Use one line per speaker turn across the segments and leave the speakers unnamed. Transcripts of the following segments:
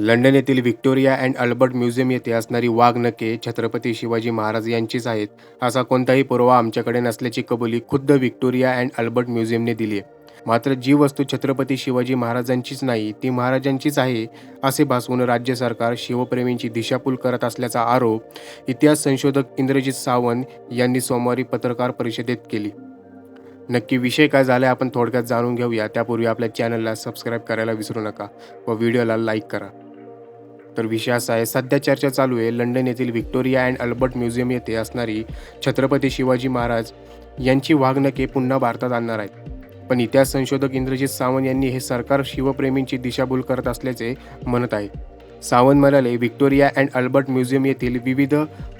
London येथील Victoria and Albert museum येथे असणारी वाघ नके छत्रपती शिवाजी महाराज यांचीच आहेत. असा कोणताही पुरावा आमच्याकडे नसल्याची कबुली खुद्द व्हिक्टोरिया अँड अल्बर्ट म्युझियमने दिली आहे. मात्र जी वस्तू छत्रपती शिवाजी महाराजांचीच नाही ती महाराजांचीच आहे असे भासवून राज्य सरकार शिवप्रेमींची दिशाभूल करत असल्याचा आरोप इतिहास संशोधक इंद्रजित सावंत यांनी सोमवारी पत्रकार परिषदेत केली. नक्की विषय काय झाला आपण थोडक्यात जाणून घेऊया. त्यापूर्वी आपल्या चॅनलला सबस्क्राईब करायला विसरू नका व व्हिडिओला लाईक करा. तर विषय असा आहे सध्या चर्चा चालू आहे. लंडन येथील व्हिक्टोरिया अँड अल्बर्ट म्युझियम येथे असणारी छत्रपती शिवाजी महाराज यांची वाघनखे पुन्हा भारतात आणणार आहेत. पण इतिहास संशोधक इंद्रजित सावंत यांनी हे सरकार शिवप्रेमींची दिशाभूल करत असल्याचे म्हणत आहे सावंत म्हणाले व्हिक्टोरिया अँड अल्बर्ट म्युझियम येथील विविध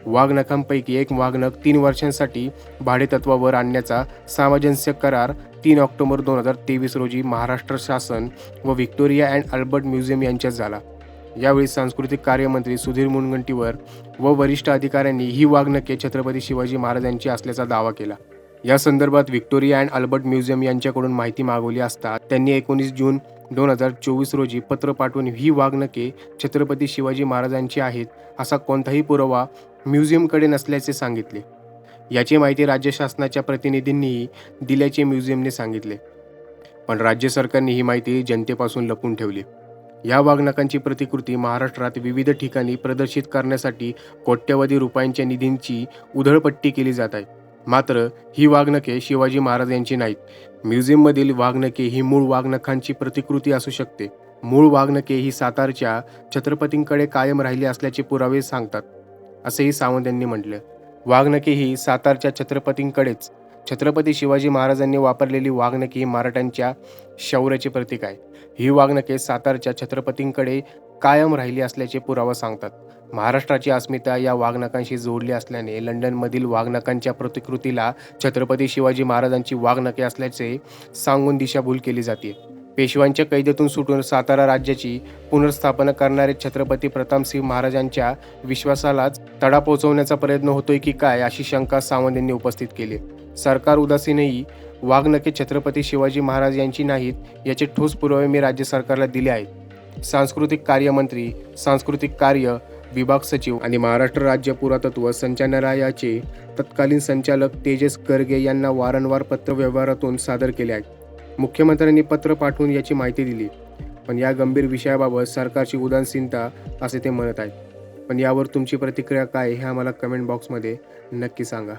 वाघनखांपैकी एक वाघनक तीन वर्षांसाठी भाडेतत्वावर आणण्याचा सामंजस्य करार तीन ऑक्टोबर दोन हजार तेवीस रोजी महाराष्ट्र शासन व व्हिक्टोरिया अँड अल्बर्ट म्युझियम यांच्यात झाला. यावेळी सांस्कृतिक कार्यमंत्री सुधीर मुनगंटीवर व वरिष्ठ अधिकाऱ्यांनी ही वाघनखे छत्रपती शिवाजी महाराजांची असल्याचा दावा केला. या संदर्भात व्हिक्टोरिया अँड अल्बर्ट म्युझियम यांच्याकडून माहिती मागवली असता त्यांनी एकोणीस जून दोन हजार चोवीस रोजी पत्र पाठवून ही वाघनखे छत्रपती शिवाजी महाराजांची आहेत असा कोणताही पुरावा म्युझियमकडे नसल्याचे सांगितले. याची माहिती राज्य शासनाच्या प्रतिनिधींनीही दिल्याचे म्युझियमने सांगितले. पण राज्य सरकारने ही माहिती जनतेपासून लपून ठेवली. या वाघनखांची प्रतिकृती महाराष्ट्रात विविध ठिकाणी प्रदर्शित करण्यासाठी कोट्यवधी रुपयांच्या निधींची उधळपट्टी केली जात आहे. मात्र ही वाघनखे शिवाजी महाराज यांची नाहीत. म्युझियममधील वाघनखे ही मूळ वाघनखांची प्रतिकृती असू शकते. मूळ वाघनखे ही सातारच्या छत्रपतींकडे कायम राहिली असल्याचे पुरावे सांगतात असेही सावंत यांनी म्हटलं. वाघनखे ही सातारच्या छत्रपतींकडेच छत्रपती शिवाजी महाराजांनी वापरलेली वाघनखे ही मराठ्यांच्या शौर्याचे प्रतीक आहे. ही वाघनखे सातारच्या छत्रपतींकडे कायम राहिली असल्याचे पुरावा सांगतात. महाराष्ट्राची अस्मिता या वाघनकांशी जोडली असल्याने लंडनमधील वाघनकांच्या प्रतिकृतीला छत्रपती शिवाजी महाराजांची वाघनके असल्याचे सांगून दिशाभूल केली जाते. पेशव्यांच्या कैदेतून सुटून सातारा राज्याची पुनर्स्थापना करणारे छत्रपती प्रतापसिंह महाराजांच्या विश्वासालाच तडा पोहोचवण्याचा प्रयत्न होतोय की काय अशी शंका सावंत यांनी उपस्थित केली. सरकार उदासीनही वाघनखे छत्रपती शिवाजी महाराज यांची नाहीत याचे ठोस पुरावे मी राज्य सरकारला दिले आहेत. सांस्कृतिक कार्यमंत्री सांस्कृतिक कार्य विभाग सचिव आणि महाराष्ट्र राज्य पुरातत्व संचालनालयाचे तत्कालीन संचालक तेजस गर्गे यांना वारंवार पत्रव्यवहारातून सादर केले आहे मुख्यमंत्र्यांनी पत्र पाठवून याची माहिती दिली. पण या गंभीर विषयाबाबत सरकारची उदासीनता असे ते म्हणत आहेत. पण यावर तुमची प्रतिक्रिया काय हे आम्हाला कमेंट बॉक्समध्ये नक्की सांगा.